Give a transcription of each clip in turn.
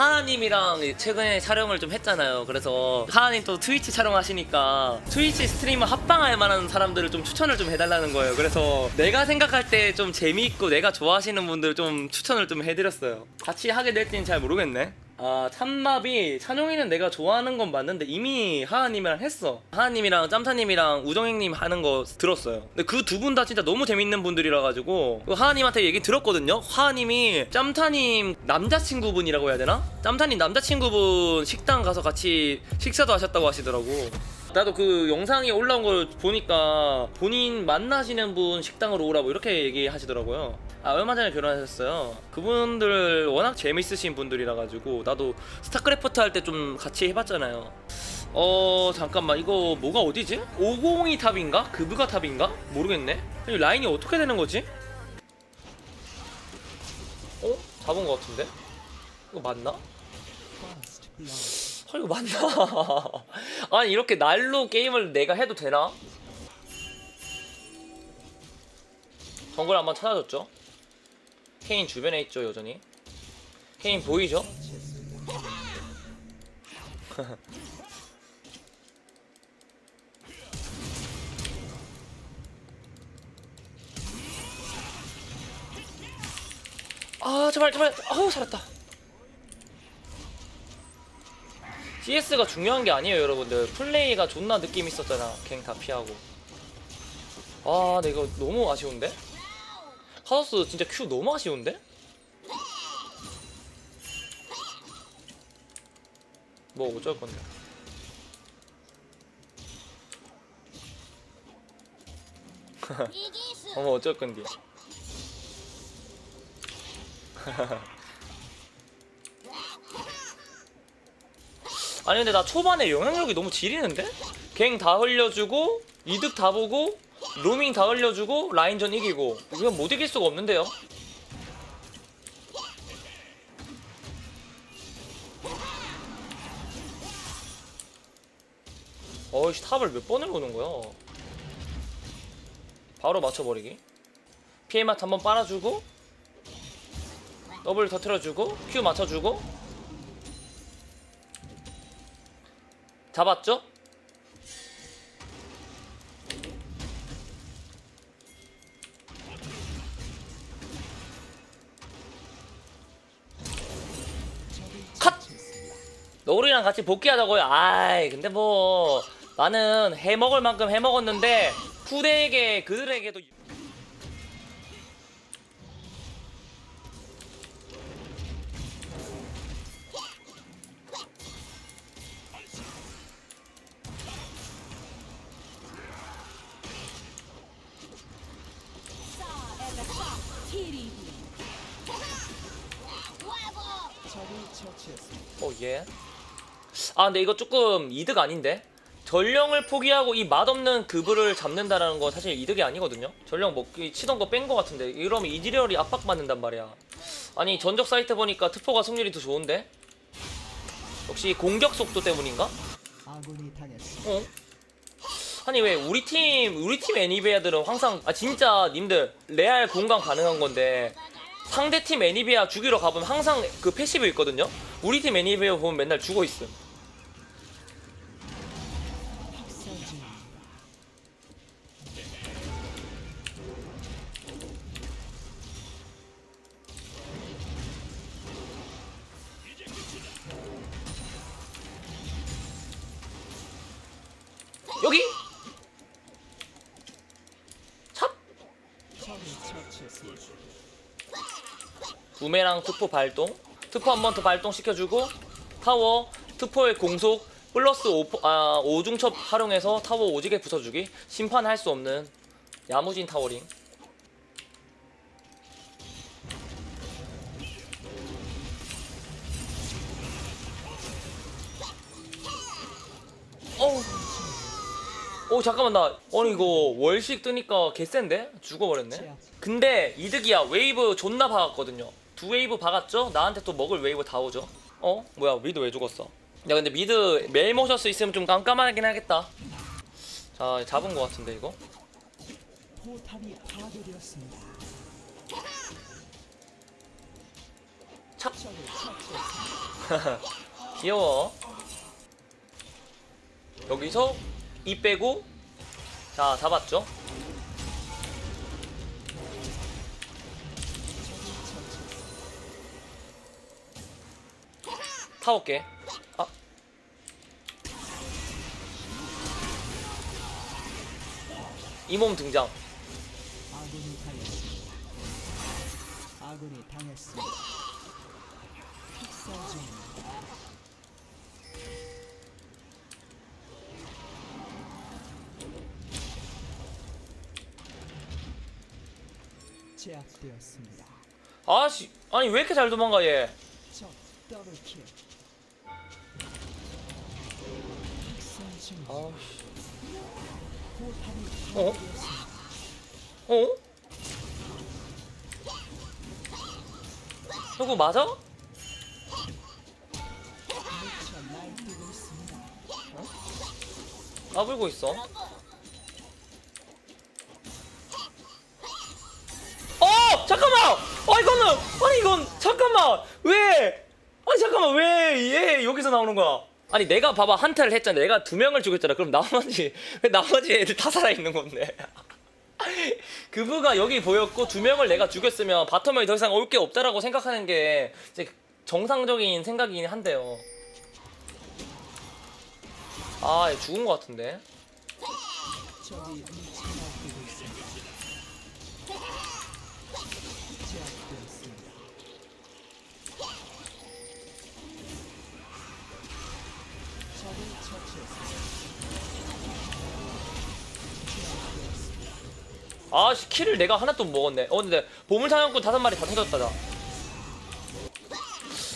하하님이랑 최근에 촬영을 좀 했잖아요. 그래서 하하님 또 트위치 촬영하시니까 트위치 스트리머 합방할 만한 사람들을 좀 추천을 좀 해달라는 거예요. 그래서 내가 생각할 때 좀 재미있고 내가 좋아하시는 분들 좀 추천을 좀 해드렸어요. 같이 하게 될지는 잘 모르겠네. 아 참마비 찬용이는 내가 좋아하는 건 맞는데 이미 하하님이랑 했어. 하하님이랑 짬타님이랑 우정행님 하는 거 들었어요. 근데 그 두 분 다 진짜 너무 재밌는 분들이라 가지고 그 하하님한테 얘기 들었거든요. 하하님이 짬타님 남자친구분이라고 해야 되나? 짬타님 남자친구분 식당 가서 같이 식사도 하셨다고 하시더라고 나도 그 영상이 올라온 걸 보니까 본인 만나시는 분 식당으로 오라고 이렇게 얘기하시더라고요. 아 얼마 전에 결혼하셨어요. 그분들 워낙 재밌으신 분들이라 가지고 나도 스타크래프트 할 때 좀 같이 해봤잖아요. 어 잠깐만 이거 뭐가 어디지? 502 탑인가? 그브가 탑인가? 모르겠네. 이 라인이 어떻게 되는 거지? 어? 잡은 거 같은데? 이거 맞나? 아 이거 맞나? 아니 이렇게 날로 게임을 내가 해도 되나? 정글 한번 찾아줬죠? 케인 주변에 있죠 여전히 케인 보이죠? 아 제발 제발 아우 잘했다 CS가 중요한 게 아니에요 여러분들 플레이가 존나 느낌 있었잖아 갱 다 피하고 아 이거 너무 아쉬운데? 카더스 진짜 큐 너무 아쉬운데? 뭐 어쩔 건데 어머 어쩔 건데 아니 근데 나 초반에 영향력이 너무 지리는데? 갱 다 흘려주고 이득 다 보고 로밍 다 흘려주고 라인전 이기고 이건 못 이길 수가 없는데요? 어이씨 탑을 몇 번을 보는 거야 바로 맞춰버리기 피해맛 한번 빨아주고 더블 터트려주고 큐 맞춰주고 잡았죠? 컷! 너구리랑 같이 복귀하자고요. 아이, 근데 뭐 나는 해먹을 만큼 해먹었는데 후대에게 그들에게도 어 예. 아 근데 이거 조금 이득 아닌데? 전령을 포기하고 이 맛없는 그브를 잡는다라는 건 사실 이득이 아니거든요. 전령 먹기 치던 거 뺀 거 같은데 이러면 이지리얼이 압박받는단 말이야. 아니 전적 사이트 보니까 트포가 승률이 더 좋은데? 역시 공격 속도 때문인가? 아군이 당했습니다. 어? 아니 왜 우리 팀 우리 팀 애니비아들은 항상 아 진짜 님들 레알 공감 가능한 건데 상대 팀 애니비아 죽이러 가보면 항상 그 패시브 있거든요. 우리 팀 애니비아 보면 맨날 죽어 있음. 여기 부메랑 투포 발동. 투포 한 번 더 발동 시켜주고 타워 투포의 공속 플러스 오, 아, 오중첩 활용해서 타워 오지게 부숴주기. 심판할 수 없는 야무진 타워링. 어우. 오 잠깐만 나 아니 이거 월식 뜨니까 개센데? 죽어버렸네. 근데 이득이야. 웨이브 존나 박았거든요 두 웨이브 박았죠? 나한테 또 먹을 웨이브 다 오죠 어? 뭐야 미드 왜 죽었어 야 근데 미드 멜모셔스 있으면 좀 깜깜하긴 하겠다 자 잡은 거 같은데 이거 처치했습니다. 귀여워 여기서 이 빼고 자 잡았죠 타올게 아 이몸 등장 아군이 당했습니다. 아군이 당했습니다. 제압되었습니다. 아씨 아니 왜 이렇게 잘 도망가 얘 적 더블킬. 포탑이 어? 어? 누구 맞아? 까불고 있어. 어! 잠깐만! 아 이거는 아니 이건 잠깐만 왜? 아니 잠깐만 왜 얘 여기서 나오는 거야? 아니 내가 봐봐 한타를 했잖아. 내가 두 명을 죽였잖아. 그럼 나머지 왜 나머지 애들 다 살아 있는 건데? 그부가 여기 보였고 두 명을 내가 죽였으면 바텀에 더 이상 올 게 없다라고 생각하는 게 이제 정상적인 생각이긴 한데요. 아, 얘 죽은 것 같은데. 아, 씨, 키를 내가 하나 또 먹었네. 어, 근데 보물사냥꾼 다섯 마리 다 터졌다, 나.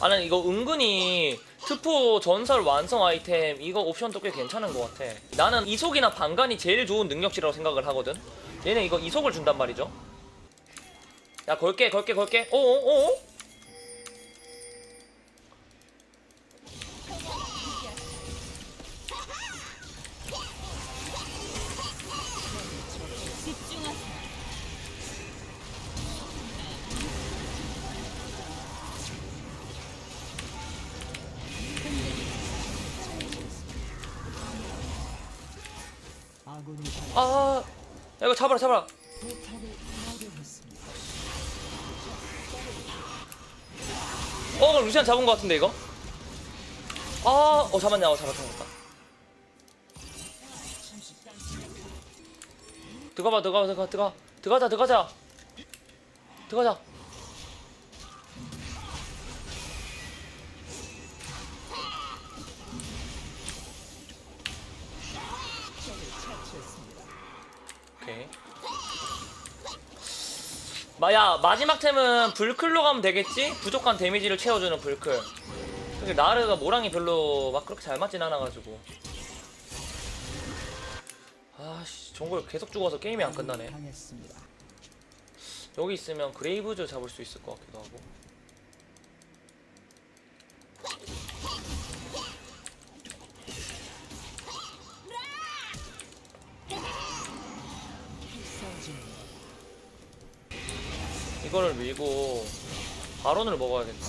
아, 난 이거 은근히 트포 전설 완성 아이템 이거 옵션도 꽤 괜찮은 것 같아. 나는 이속이나 방간이 제일 좋은 능력치라고 생각을 하거든. 얘는 이거 이속을 준단 말이죠. 야, 걸게, 걸게, 걸게. 어어어? 아 아, 야, 이거 잡아라, 잡아라. 어, 루시안 잡은 것 같은데 이거? 아, 어 잡았냐? 어 잡았다, 잡았다. 들어가봐, 들어가, 들어가, 들어가, 들어가자, 들어가자, 들어가자. 오케이. 마야 마지막 템은 불클로 가면 되겠지? 부족한 데미지를 채워주는 불클. 근데 나르가 모랑이 별로 막 그렇게 잘 맞진 않아가지고. 아씨, 정글 계속 죽어서 게임이 안 끝나네. 여기 있으면 그레이브즈 잡을 수 있을 것 같기도 하고. 밀고 바론을 먹어야겠다.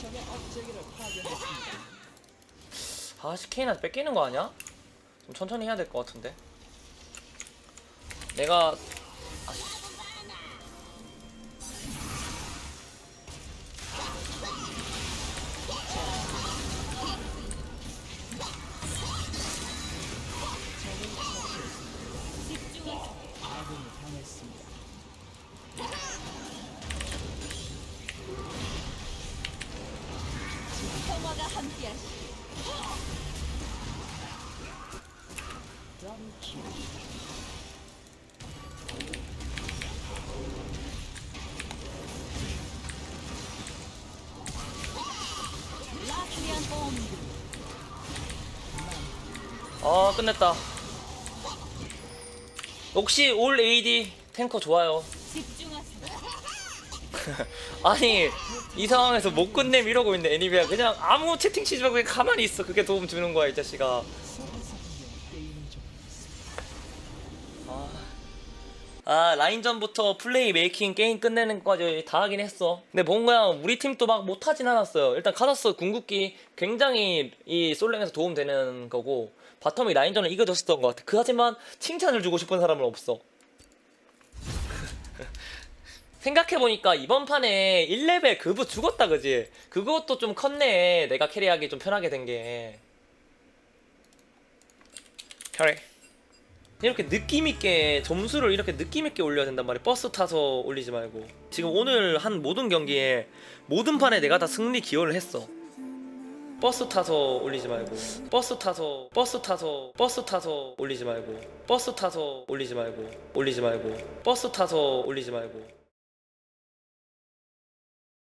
적의 업체기를 파괴했습니다. 아씨 케인한테 뺏기는 거 아니야? 좀 천천히 해야 될 것 같은데. 내가 아 끝냈다. 역시 올 AD 탱커 좋아요. 아니 이 상황에서 못 끝냄 이러고 있는 애니비야 그냥 아무 채팅 치지 말고 그냥 가만히 있어. 그게 도움 주는 거야 이 자식아. 아아 라인전부터 플레이 메이킹 게임 끝내는 것까지 다 하긴 했어. 근데 뭔가 우리 팀도 막 못하진 않았어요. 일단 카더스 궁극기 굉장히 이 솔랭에서 도움되는 거고 바텀이 라인전을 이겨줬었던 것 같아. 그 하지만 칭찬을 주고 싶은 사람은 없어. 생각해보니까 이번 판에 1레벨 그부 죽었다 그지? 그것도 좀 컸네. 내가 캐리하기 좀 편하게 된게. 캐리 이렇게 느낌 있게 점수를 이렇게 느낌 있게 올려야 된단 말이야 버스 타서 올리지 말고. 지금 오늘 한 모든 경기에 모든 판에 내가 다 승리 기여를 했어. 버스 타서 올리지 말고. 버스 타서 버스 타서 버스 타서 올리지 말고. 버스 타서 올리지 말고. 올리지 말고. 버스 타서 올리지 말고